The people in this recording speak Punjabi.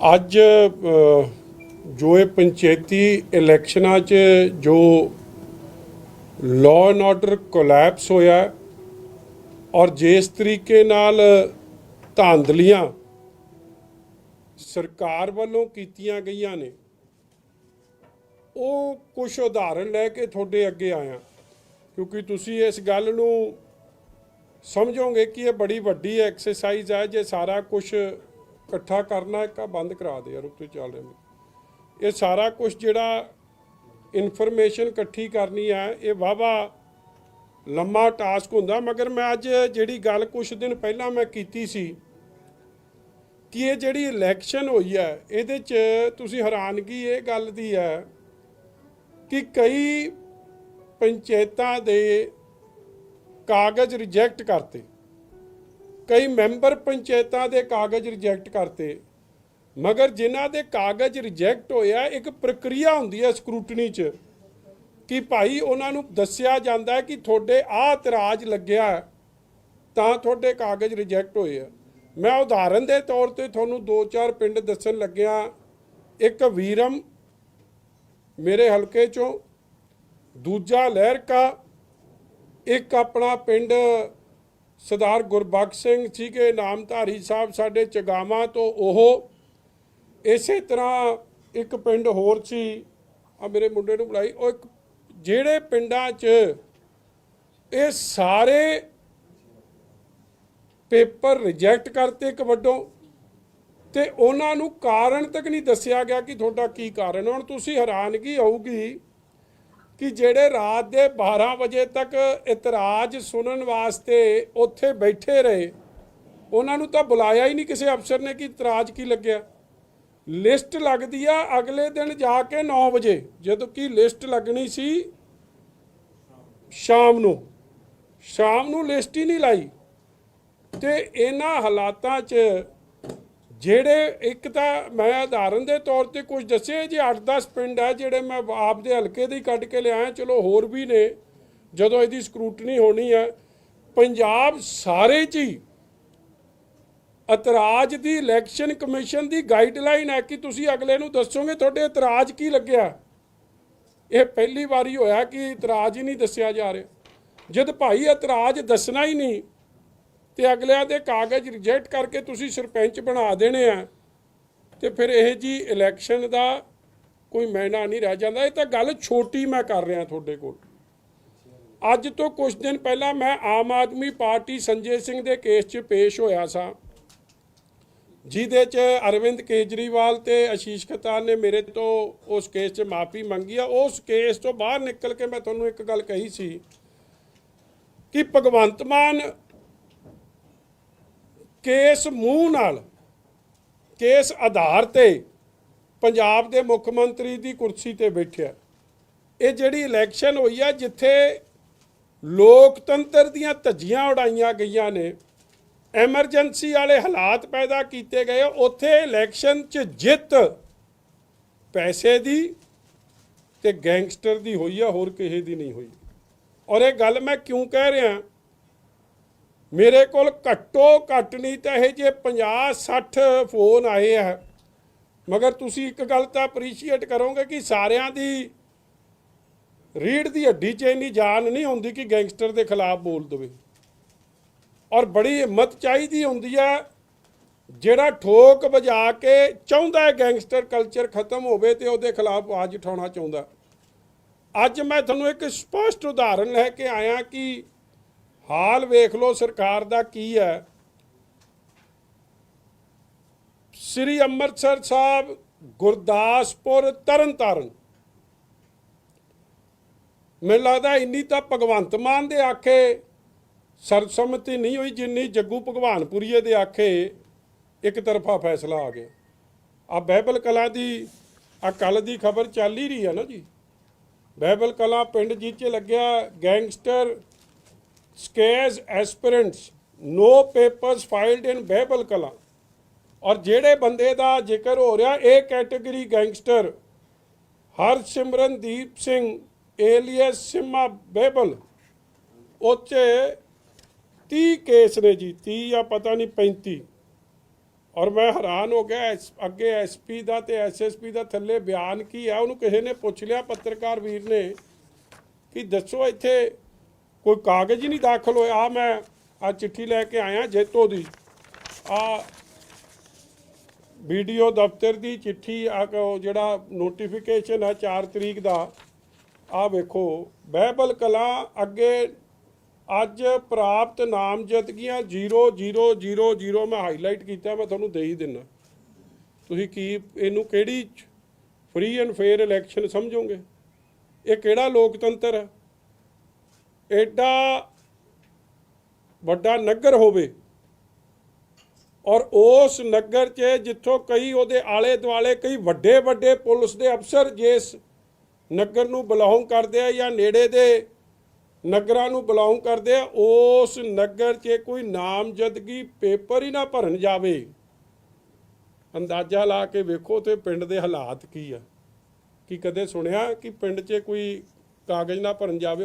ਅੱਜ ਜੋ ਇਹ ਪੰਚਾਇਤੀ ਇਲੈਕਸ਼ਨਾਂ 'ਚ ਜੋ ਲਾਅ ਐਂਡ ਆਰਡਰ ਕੋਲੈਪਸ ਹੋਇਆ ਔਰ ਜਿਸ ਤਰੀਕੇ ਨਾਲ ਧਾਂਦਲੀਆਂ ਸਰਕਾਰ ਵੱਲੋਂ ਕੀਤੀਆਂ ਗਈਆਂ ਨੇ, ਉਹ ਕੁਝ ਉਦਾਹਰਣ ਲੈ ਕੇ ਤੁਹਾਡੇ ਅੱਗੇ ਆਇਆ। ਕਿਉਂਕਿ ਤੁਸੀਂ ਇਸ ਗੱਲ ਨੂੰ ਸਮਝੋਗੇ ਕਿ ਇਹ ਬੜੀ ਵੱਡੀ ਐਕਸਰਸਾਈਜ਼ ਹੈ, ਜੇ ਸਾਰਾ ਕੁਝ ਇਕੱਠਾ ਕਰਨਾ ਇੱਕ ਆਹ ਬੰਦ ਕਰਾ ਦੇ ਯਾਰ ਉੱਤੇ ਚੱਲ ਰਿਹਾ ਮੇਰੇ। ਇਹ ਸਾਰਾ ਕੁਝ ਜਿਹੜਾ ਇਨਫੋਰਮੇਸ਼ਨ ਇਕੱਠੀ ਕਰਨੀ ਹੈ ਇਹ ਵਾਵਾ ਲੰਮਾ ਟਾਸਕ ਹੁੰਦਾ ਮਗਰ ਮੈਂ ਅੱਜ ਜਿਹੜੀ ਗੱਲ ਕੁਝ ਦਿਨ ਪਹਿਲਾਂ ਮੈਂ ਕੀਤੀ ਸੀ ਕਿ ਇਹ ਜਿਹੜੀ ਇਲੈਕਸ਼ਨ ਹੋਈ ਹੈ ਇਹਦੇ 'ਚ ਤੁਸੀਂ ਹੈਰਾਨਗੀ ਇਹ ਗੱਲ ਦੀ ਹੈ ਕਿ ਕਈ ਪੰਚਾਇਤਾਂ ਦੇ ਕਾਗਜ਼ ਰਿਜੈਕਟ ਕਰਤੇ ਕਈ ਮੈਂਬਰ ਪੰਚਾਇਤਾਂ ਦੇ ਕਾਗਜ਼ ਰਿਜੈਕਟ ਕਰਤੇ। ਮਗਰ ਜਿਨ੍ਹਾਂ ਦੇ ਕਾਗਜ਼ ਰਿਜੈਕਟ ਹੋਇਆ, ਇੱਕ ਪ੍ਰਕਿਰਿਆ ਹੁੰਦੀ ਹੈ ਸਕਰੂਟਨੀ 'ਚ, ਕਿ ਭਾਈ ਉਹਨਾਂ ਨੂੰ ਦੱਸਿਆ ਜਾਂਦਾ ਹੈ ਕਿ ਤੁਹਾਡੇ ਆਹ ਇਤਰਾਜ਼ ਲੱਗਿਆ ਤਾਂ ਤੁਹਾਡੇ ਕਾਗਜ਼ ਰਿਜੈਕਟ ਹੋਏ ਆ। ਮੈਂ ਉਦਾਹਰਨ ਦੇ ਤੌਰ ਤੇ ਤੁਹਾਨੂੰ ਦੋ ਚਾਰ ਪਿੰਡ ਦੱਸਣ ਲੱਗਿਆ। ਇੱਕ ਵੀਰਮ ਮੇਰੇ ਹਲਕੇ ਚੋਂ, ਦੂਜਾ ਲਹਿਰਕਾ ਇੱਕ ਆਪਣਾ ਪਿੰਡ ਸਰਦਾਰ ਗੁਰਬਖਸ਼ ਸਿੰਘ ਸੀਗੇ ਨਾਮਧਾਰੀ ਸਾਹਿਬ ਸਾਡੇ ਚਗਾਵਾਂ ਤੋਂ ਉਹ ਇਸੇ ਤਰ੍ਹਾਂ ਇੱਕ ਪਿੰਡ ਹੋਰ ਸੀ। ਆ ਮੇਰੇ ਮੁੰਡੇ ਨੂੰ ਬੁਲਾਈ। ਉਹ ਇੱਕ ਜਿਹੜੇ ਪਿੰਡਾਂ 'ਚ ਇਹ ਸਾਰੇ ਪੇਪਰ ਰਿਜੈਕਟ ਕਰਤੇ ਇੱਕ ਵੱਡੋਂ ਤੇ ਉਹਨਾਂ ਨੂੰ ਕਾਰਨ ਤੱਕ ਨਹੀਂ ਦੱਸਿਆ ਗਿਆ ਕਿ ਤੁਹਾਡਾ ਕੀ ਕਾਰਨ ਹੁਣ ਤੁਸੀਂ ਹੈਰਾਨਗੀ ਹੋਊਗੀ ਕਿ ਜਿਹੜੇ ਰਾਤ ਦੇ 12 ਵਜੇ ਤੱਕ ਇਤਰਾਜ਼ ਸੁਣਨ ਵਾਸਤੇ ਉੱਥੇ ਬੈਠੇ ਰਹੇ, ਉਹਨਾਂ ਨੂੰ ਤਾਂ ਬੁਲਾਇਆ ਹੀ ਨਹੀਂ ਕਿਸੇ ਅਫਸਰ ਨੇ ਕਿ ਇਤਰਾਜ਼ ਕੀ ਲੱਗਿਆ। ਲਿਸਟ ਲੱਗਦੀ ਆ ਅਗਲੇ ਦਿਨ ਜਾ ਕੇ 9 ਵਜੇ, ਜਦੋਂ ਕਿ ਲਿਸਟ ਲੱਗਣੀ ਸੀ ਸ਼ਾਮ ਨੂੰ। ਸ਼ਾਮ ਨੂੰ ਲਿਸਟ ਹੀ ਨਹੀਂ ਲਾਈ। ਤੇ ਇਹਨਾਂ ਹਾਲਾਤਾਂ 'ਚ ਜਿਹੜੇ ਇੱਕ ਤਾਂ ਮੈਂ ਉਦਾਹਰਨ ਦੇ ਤੌਰ ਤੇ ਕੁਝ ਦੱਸੇ ਜੇ 8-10 ਪਿੰਡ ਹੈ ਜਿਹੜੇ ਮੈਂ ਆਪ ਦੇ ਹਲਕੇ ਦੇ ਕੱਢ ਕੇ ਲਿਆਇਆ, ਚਲੋ ਹੋਰ ਵੀ ਨੇ, ਜਦੋਂ ਇਹਦੀ ਸਕਰੂਟਨੀ ਹੋਣੀ ਹੈ ਪੰਜਾਬ ਸਾਰੇ 'ਚ ਹੀ ਇਤਰਾਜ਼ ਦੀ ਇਲੈਕਸ਼ਨ ਕਮਿਸ਼ਨ ਦੀ ਗਾਈਡਲਾਈਨ ਹੈ ਕਿ ਤੁਸੀਂ ਅਗਲੇ ਨੂੰ ਦੱਸੋਗੇ ਤੁਹਾਡੇ ਇਤਰਾਜ਼ ਕੀ ਲੱਗਿਆ। ਇਹ ਪਹਿਲੀ ਵਾਰੀ ਹੋਇਆ ਕਿ ਇਤਰਾਜ਼ ਹੀ ਨਹੀਂ ਦੱਸਿਆ ਜਾ ਰਿਹਾ। ਜਦ ਭਾਈ ਇਤਰਾਜ਼ ਦੱਸਣਾ ਹੀ ਨਹੀਂ ਤੇ ਅਗਲਿਆਂ ਦੇ ਕਾਗਜ਼ ਰਿਜੈਕਟ ਕਰਕੇ ਤੁਸੀਂ ਸਰਪੰਚ ਬਣਾ ਦੇਣੇ ਆ। ਤੇ ਫਿਰ ਇਹ ਜੀ ਇਲੈਕਸ਼ਨ ਦਾ ਕੋਈ ਮੈਨਾ ਨਹੀਂ ਰਹਿ ਜਾਂਦਾ। ਇਹ ਤਾਂ ਗੱਲ ਛੋਟੀ ਮੈਂ ਕਰ ਰਿਹਾ ਤੁਹਾਡੇ ਕੋਲ। ਅੱਜ ਤੋਂ ਕੁਝ ਦਿਨ ਪਹਿਲਾਂ ਮੈਂ ਆਮ ਆਦਮੀ ਪਾਰਟੀ ਸੰਜੇ ਸਿੰਘ ਦੇ ਕੇਸ 'ਚ ਪੇਸ਼ ਹੋਇਆ ਸਾਂ। ਜਿਹਦੇ 'ਚ ਅਰਵਿੰਦ ਕੇਜਰੀਵਾਲ ਤੇ ਆਸ਼ੀਸ਼ ਖਤਾਨ ਨੇ ਮੇਰੇ ਤੋਂ ਉਸ ਕੇਸ 'ਚ ਮਾਫੀ ਮੰਗੀ ਆ। ਉਸ ਕੇਸ ਤੋਂ ਬਾਹਰ ਨਿਕਲ ਕੇ ਮੈਂ ਤੁਹਾਨੂੰ ਇੱਕ ਗੱਲ ਕਹੀ ਸੀ ਕਿ ਭਗਵੰਤ ਮਾਨ ਕੇਸ ਮੂੰਹ ਨਾਲ, ਕੇਸ ਆਧਾਰ ਤੇ ਪੰਜਾਬ ਦੇ ਮੁੱਖ ਮੰਤਰੀ ਦੀ ਕੁਰਸੀ ਤੇ ਬੈਠਿਆ। ਇਹ ਜਿਹੜੀ ਇਲੈਕਸ਼ਨ ਹੋਈ ਆ, ਜਿੱਥੇ ਲੋਕਤੰਤਰ ਦੀਆਂ ਧੱਜੀਆਂ ਉਡਾਈਆਂ ਗਈਆਂ ਨੇ, ਐਮਰਜੈਂਸੀ ਵਾਲੇ ਹਾਲਾਤ ਪੈਦਾ ਕੀਤੇ ਗਏ, ਉੱਥੇ ਇਲੈਕਸ਼ਨ 'ਚ ਜਿੱਤ ਪੈਸੇ ਦੀ ਤੇ ਗੈਂਗਸਟਰ ਦੀ ਹੋਈ ਆ, ਹੋਰ ਕਿਸੇ ਦੀ ਨਹੀਂ ਹੋਈ। ਔਰ ਇਹ ਗੱਲ ਮੈਂ ਕਿਉਂ ਕਹਿ ਰਿਹਾ ਮੇਰੇ ਕੋਲ ਘੱਟੋ ਘੱਟ ਨਹੀਂ ਤਾਂ ਇਹ ਜੇ 50 60 ਫੋਨ ਆਏ ਆ। ਮਗਰ ਤੁਸੀਂ ਇੱਕ ਗੱਲ ਤਾਂ ਅਪਰੀਸ਼ੀਏਟ ਕਰੋਗੇ ਕਿ ਸਾਰਿਆਂ ਦੀ ਰੀੜ ਦੀ ਹੱਡੀ 'ਚ ਇੰਨੀ ਜਾਨ ਨਹੀਂ ਹੁੰਦੀ ਕਿ ਗੈਂਗਸਟਰ ਦੇ ਖਿਲਾਫ ਬੋਲ ਦਵੇ। ਔਰ ਬੜੀ ਹਿੰਮਤ ਚਾਹੀਦੀ ਹੁੰਦੀ ਹੈ ਜਿਹੜਾ ਠੋਕ ਵਜਾ ਕੇ ਚਾਹੁੰਦਾ ਹੈ ਗੈਂਗਸਟਰ ਕਲਚਰ ਖਤਮ ਹੋਵੇ ਤੇ ਉਹਦੇ ਖਿਲਾਫ ਆਵਾਜ਼ ਉਠਾਉਣਾ ਚਾਹੁੰਦਾ। ਅੱਜ ਮੈਂ ਤੁਹਾਨੂੰ ਇੱਕ ਸਪਸ਼ਟ ਉਦਾਹਰਨ ਲੈ ਕੇ ਆਇਆ ਕਿ ਹਾਲ ਵੇਖ ਲਓ ਸਰਕਾਰ ਦਾ ਕੀ ਹੈ। ਸ੍ਰੀ ਅੰਮ੍ਰਿਤਸਰ ਸਾਹਿਬ, ਗੁਰਦਾਸਪੁਰ, ਤਰਨਤਾਰਨ। ਮੈਨੂੰ ਲੱਗਦਾ ਇੰਨੀ ਤਾਂ ਭਗਵੰਤ ਮਾਨ ਦੇ ਆਖੇ, ਸਰਬਸੰਮਤੀ ਨਹੀਂ ਹੋਈ ਜਿੰਨੀ ਜੱਗੂ ਭਗਵਾਨਪੁਰੀਏ ਦੇ ਆਖੇ, ਇੱਕ ਤਰਫਾ ਫੈਸਲਾ ਆ ਗਿਆ। ਆ ਬਹਿਬਲ ਕਲਾ ਦੀ, ਆ ਕੱਲ ਦੀ ਖਬਰ ਚੱਲ ਹੀ ਰਹੀ ਹੈ ਨਾ ਜੀ। ਬਹਿਬਲ ਕਲਾ ਪਿੰਡ ਜਿੱਚੇ ਲੱਗਿਆ, gangster ਸਕੇਜ਼ aspirants no papers filed in Behbal Kala ਔਰ ਜਿਹੜੇ ਬੰਦੇ ਦਾ ਜ਼ਿਕਰ ਹੋ ਰਿਹਾ, ਇਹ category gangster Harsimrandeep Singh alias Sima Behbal ਉੱਚੇ 30 ਕੇਸ ਨੇ ਜੀ 30 ਜਾਂ ਪਤਾ ਨਹੀਂ 35 ਔਰ ਮੈਂ ਹੈਰਾਨ ਹੋ ਗਿਆ ਐਸ- ਅੱਗੇ ਐਸਪੀ ਦਾ ਤੇ ਐਸਐਸਪੀ ਦਾ ਥੱਲੇ ਬਿਆਨ ਕੀ ਆ? ਉਹਨੂੰ ਕਿਸੇ ਨੇ ਪੁੱਛ ਲਿਆ, ਪੱਤਰਕਾਰ ਵੀਰ ਨੇ, ਕਿ ਦੱਸੋ ਇੱਥੇ ਕੋਈ ਕਾਗਜ਼ ਹੀ ਨਹੀਂ ਦਾਖਲ ਹੋਇਆ। ਆ ਮੈਂ ਆ ਚਿੱਠੀ ਲੈ ਕੇ ਆਇਆ ਜੇਤੋ ਦੀ। ਆ ਵੀਡੀਓ ਦਫ਼ਤਰ ਦੀ ਚਿੱਠੀ ਆ ਜਿਹੜਾ ਨੋਟੀਫਿਕੇਸ਼ਨ ਆ 4 ਤਰੀਕ ਦਾ ਆ ਵੇਖੋ। ਬਹਿਬਲ ਕਲਾ ਅੱਗੇ ਅੱਜ ਪ੍ਰਾਪਤ ਨਾਮਜ਼ਦਗੀਆਂ 0000 ਮੈਂ ਹਾਈਲਾਈਟ ਕੀਤਾ, ਮੈਂ ਤੁਹਾਨੂੰ ਦੇ ਹੀ ਦਿੰਨਾ। ਤੁਸੀਂ ਕੀ ਇਹਨੂੰ ਕਿਹੜੀ ਫ੍ਰੀ ਐਂਡ ਫੇਅਰ ਇਲੈਕਸ਼ਨ ਸਮਝੋਗੇ? ਇਹ ਕਿਹੜਾ ਲੋਕਤੰਤਰ ਹੈ? ਐਡਾ ਵੱਡਾ ਨਗਰ ਹੋਵੇ ਔਰ ਉਸ ਨਗਰ 'ਚ ਜਿੱਥੋਂ ਕਈ ਉਹਦੇ ਆਲੇ ਦੁਆਲੇ ਕਈ ਵੱਡੇ ਵੱਡੇ ਪੁਲਿਸ ਦੇ ਅਫਸਰ ਜਿਸ ਨਗਰ ਨੂੰ ਬਿਲੋਂਗ ਕਰਦੇ ਆ ਜਾਂ ਨੇੜੇ ਦੇ ਨਗਰਾਂ ਨੂੰ ਬਿਲੋਂਗ ਕਰਦੇ ਆ, ਉਸ ਨਗਰ 'ਚ ਕੋਈ ਨਾਮਜ਼ਦਗੀ ਪੇਪਰ ਹੀ ਨਾ ਭਰਨ ਜਾਵੇ। ਅੰਦਾਜ਼ਾ ਲਾ ਕੇ ਵੇਖੋ ਤੇ ਪਿੰਡ ਦੇ ਹਾਲਾਤ ਕੀ ਆ। ਕੀ ਕਦੇ ਸੁਣਿਆ ਕਿ ਪਿੰਡ 'ਚ ਕੋਈ ਕਾਗਜ਼ ਨਾ ਭਰਨ ਜਾਵੇ?